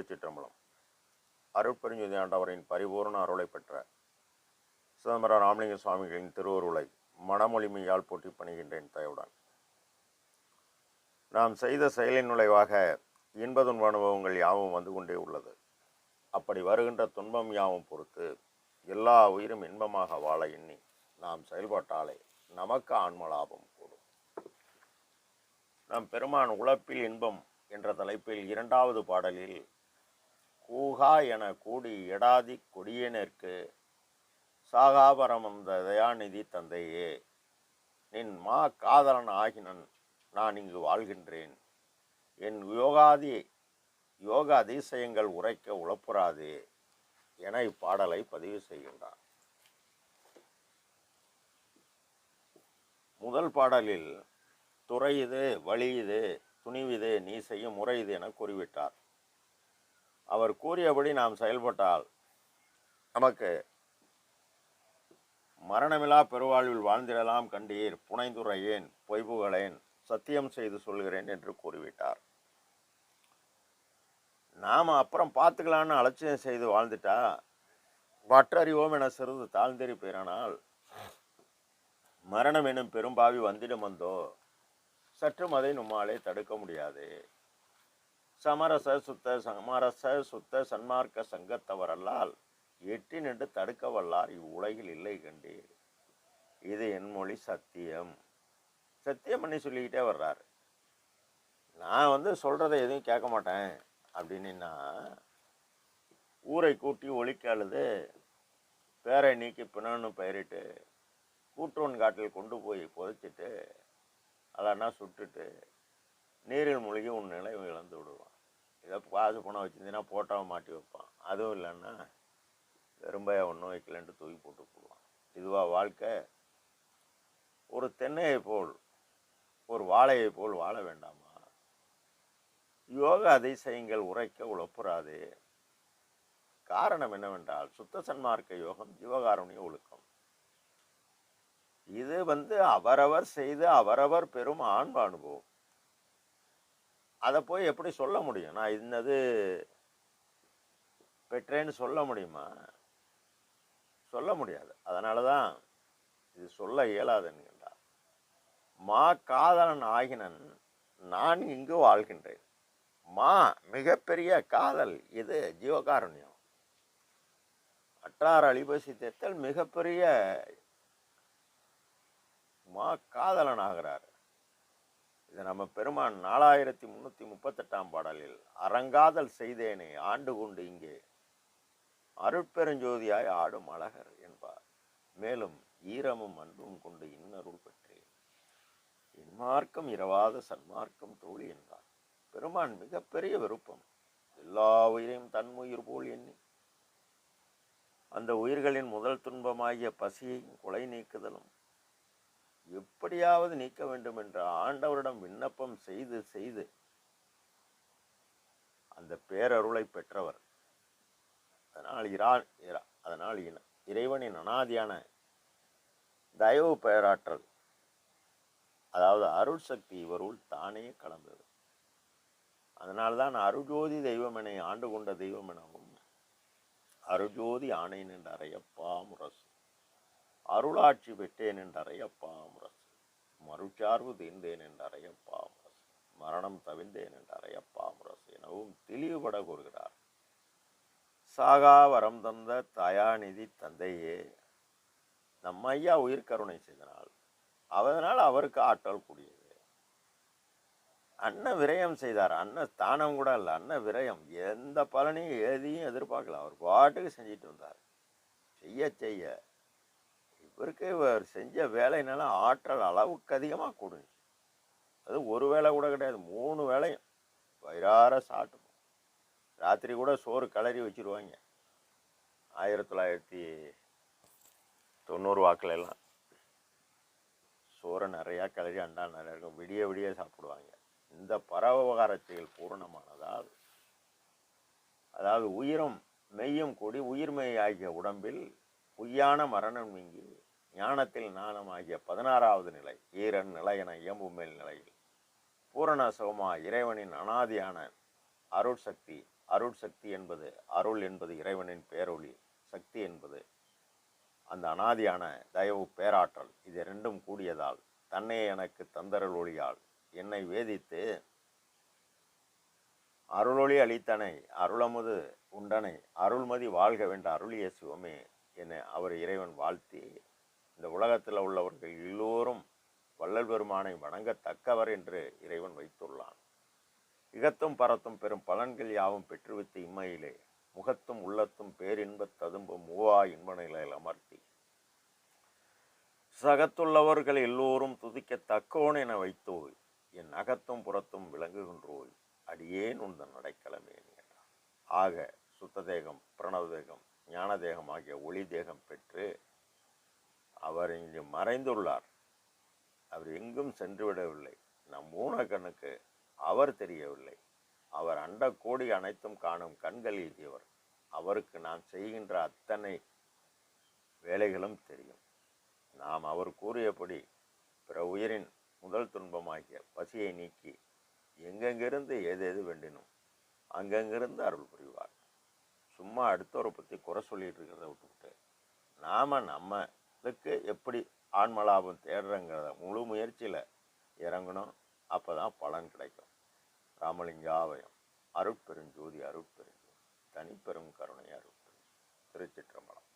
திருச்சிற்றம்பலம். அருட்பெருஞ்சோதி ஆண்டவரின் பரிபூர்ண அருளை பெற்ற சிதம்பர ராமலிங்க சுவாமிகளின் திருவருளை மனமொழிமையால் போட்டி பணிகின்றேன் தயவுடன் நாம் செய்த செயலின் நுழைவாக இன்ப துன்ப அனுபவங்கள் யாவும் வந்து கொண்டே உள்ளது. அப்படி வருகின்ற துன்பம் யாவும் பொறுத்து எல்லா உயிரும் இன்பமாக வாழ எண்ணி நாம் செயல்பட்டாலே நமக்கு ஆன்ம லாபம் கூடும். நம் பெருமான் உழப்பில் இன்பம் என்ற தலைப்பில் இரண்டாவது பாடலில் கூகா என கூடி எடாதி கொடியனருக்கு சாகாபரமந்த தயாநிதி தந்தையே நின் மா காதலன் ஆகினன் நான் இங்கு வாழ்கின்றேன். என் யோகாதி யோக அதிசயங்கள் உரைக்க உழப்புறாது என இப்பாடலை பதிவு செய்கின்றார் முதல் பாடலில் துறை இது வழி இது துணிவிது நீ செய்யும் முறை இது என கூறிவிட்டார். அவர் கூறியபடி நாம் செயல்பட்டால் நமக்கு மரணமிலா பெருவாழ்வில் வாழ்ந்திடலாம் கண்டீர் புனைந்துரையேன் பொய்புகளேன் சத்தியம் செய்து சொல்கிறேன் என்று கூறிவிட்டார். நாம் அப்புறம் பார்த்துக்கலான்னு அலட்சியம் செய்து வாழ்ந்துட்டா வற்றறிவோம் என சிறிது தாழ்ந்தெறி போயிறானால் மரணம் எனும் பெரும்பாவி வந்திடும் வந்தோ சற்றும் அதை நம்மாலே தடுக்க முடியாது. சமரச சுத்த சமரச சுத்த சன்மார்க்க சங்கத்தவரல்லால் எட்டி நின்று தடுக்க வல்லார் இவ்வுலகில் இல்லை கண்டீர் இது என் மொழி சத்தியம். சத்தியம் பண்ணி சொல்லிக்கிட்டே வர்றாரு. நான் வந்து சொல்கிறத எதுவும் கேட்க மாட்டேன் அப்படின்னா ஊரை கூட்டி ஒழிக்க அழுது பேரை நீக்கி பிணன்னு பெயரிட்டு கூற்றோன் காட்டில் கொண்டு போய் புதைச்சிட்டு அதெல்லாம் சுட்டுட்டு நீரில் மூழ்கி உன் நிலை இழந்து விடுவான். ஏதோ காசு பணம் வச்சிருந்தீங்கன்னா போட்டாவை மாட்டி வைப்பான். அதுவும் இல்லைன்னா வெறும்பையா ஒன்றும் வைக்கலன்ட்டு தூக்கி போட்டு போடுவான். இதுவா வாழ்க்கை? ஒரு தென்னையை போல் ஒரு வாழையை போல் வாழ வேண்டாமா? யோக அதிசயங்கள் உரைக்க உழப்புறாதே. காரணம் என்னவென்றால் சுத்த சன்மார்க்க யோகம் ஜீவகாரணிய ஒழுக்கம். இது வந்து அவரவர் செய்து அவரவர் பெறும் ஆன்ம அனுபவம் அதை போய் எப்படி சொல்ல முடியும்? நான் இன்னது பெற்றேன்னு சொல்ல முடியுமா? சொல்ல முடியாது. அதனால தான் இது சொல்ல இயலாது என்கின்றார். மா காதலன் ஆகினன் நான் இங்கு வாழ்கின்றேன். மா மிகப்பெரிய காதல் இது ஜீவகாருண்யம். அற்றார் அலிபசி தேத்தல் மிகப்பெரிய மா காதலன் ஆகிறார். இது நம்ம பெருமான் நாலாயிரத்தி முந்நூற்றி முப்பத்தெட்டாம் பாடலில் அறங்காதல் செய்தேனே ஆண்டு கொண்டு இங்கே. அருட்பெருஞ்சோதியாய் ஆடும் அழகர் என்பார். மேலும் ஈரமும் அன்பும் கொண்டு இன்னருள் பெற்றேன். இன்மார்க்கம் இரவாத சன்மார்க்கம் தோழி என்பார். பெருமான் மிகப்பெரிய விருப்பம். எல்லா உயிரையும் தன் உயிர் போல் எண்ணி அந்த உயிர்களின் முதல் துன்பமாகிய பசியையும் கொலை நீக்குதலும் எப்படியாவது நீக்க வேண்டும் என்று ஆண்டவரிடம் விண்ணப்பம் செய்து செய்து அந்த பேரருளை பெற்றவர். அதனால் இரா இரா- அதனால் இன- இறைவனின் அனாதியான தயவு பேராற்றல் அதாவது அருள் சக்தி இவருள் தானே கலந்தது. அதனால்தான் அருஜோதி தெய்வம் என ஆண்டு கொண்ட தெய்வம் எனவும் அருஜோதி ஆணையின் என்ற அறையப்பா முரசு. அருளாட்சி பெற்றேன் என்ற அறையப்பா மறுச்சார்பு தீர்ந்தேன் என்ற அறையப்பா மரணம் தவிழ்ந்தேன் என்ற அறையப்பா எனவும் தெளிவுபட கூறுகிறார். சாகா வரம் தந்த தயாநிதி தந்தையே நம்ம ஐயா உயிர் கருணை செய்தனால் அதனால் அவருக்கு ஆற்றல் கூடியது. அன்ன விரயம் செய்தார். அன்ன தானம் கூட இல்லை அன்ன விரயம். எந்த பலனையும் எதையும் எதிர்பார்க்கல. அவர் பாட்டுக்கு செஞ்சிட்டு வந்தார். செய்ய செய்ய. இவருக்கு இவர் செஞ்ச வேலைனால ஆற்றல் அளவுக்கு அதிகமாக கொடுங்க அது ஒரு வேளை கூட கிடையாது மூணு வேளையும். வயிறார சாப்பிட்டு ராத்திரி கூட சோறு கிளறி வச்சிருவாங்க. ஆயிரத்தி தொள்ளாயிரத்தி தொண்ணூறு வாக்கில் எல்லாம் சோறை நிறையா கிளறி அண்டா நிறையா இருக்கும். விடிய விடிய சாப்பிடுவாங்க. இந்த பரவகார செயல் பூரணமானதால் அதாவது உயிரும் மெய்யும் கூடி உயிர்மை ஆகிய உடம்பில் பொய்யான மரணம் நீங்கி ஞானத்தில் ஞானம் ஆகிய பதினாறாவது நிலை ஈரன் நிலையென இயம்பும் மேல் நிலையில். பூரண சிவமா இறைவனின் அனாதியான அருட்சக்தி அருட்சக்தி என்பது அருள் என்பது இறைவனின் பேரொளி சக்தி என்பது அந்த அனாதியான தயவு பேராற்றல் இது ரெண்டும் கூடியதால் தன்னை எனக்கு தந்தரல் ஒளியால் என்னை வேதித்து அருளொளி அளித்தனை அருளமுது உண்டனை அருள்மதி வாழ்க வேண்ட அருளிய சிவமே என அவர் இறைவன் வாழ்த்தி இந்த உலகத்தில் உள்ளவர்கள் எல்லோரும் வள்ளல் பெருமானை வணங்கத்தக்கவர் என்று இறைவன் வைத்துள்ளான். இகத்தும் பரத்தும் பெரும் பலன்கள் யாவும் பெற்றுவித்து இம்மையிலே முகத்தும் உள்ளத்தும் பேரின்பத் ததும்பும் மூவா இன்ப நிலையில் அமர்த்தி. சகத்துள்ளவர்கள் எல்லோரும் துதிக்கத்தக்கோன் என வைத்தோய் என் அகத்தும் புறத்தும் விளங்குகின்றோய் அடியேன் உந்தன் நடைக்கலமேன் என்றான். ஆக சுத்த தேகம் பிரணவ தேகம் ஞான தேகம் ஆகிய ஒளி தேகம் பெற்று அவர் இங்கு மறைந்துள்ளார். அவர் எங்கும் சென்று விடவில்லை நம் கண்ணுக்கு அவர் தெரியவில்லை. அவர் அண்ட கோடி அனைத்தும் காணும் கண்கள் எழுதியவர் அவருக்கு நாம் செய்கின்ற அத்தனை வேலைகளும் தெரியும். நாம் அவர் கூறியபடி பிற உயிரின் முதல் துன்பமாகிய பசியை நீக்கி எங்கெங்கிருந்து எது எது வேண்டினும் அங்கங்கிருந்து அருள் புரிவார். சும்மா அடுத்தவரை பற்றி குறை சொல்லிட்டு இருக்கிறத விட்டுவிட்டு நாம் நம்ம இதுக்கு எப்படி ஆன்மலாபம் தேடுறங்கிறத முழு முயற்சியில் இறங்கணும். அப்போ தான் பலன் கிடைக்கும். ராமலிங்காவயம் அருட்பெருஞ்சோதி அருட்பெருஞ்சோதி. தனிப்பெரும் கருணை அருட்பெரும் திருச்சிற்றம்பலம்.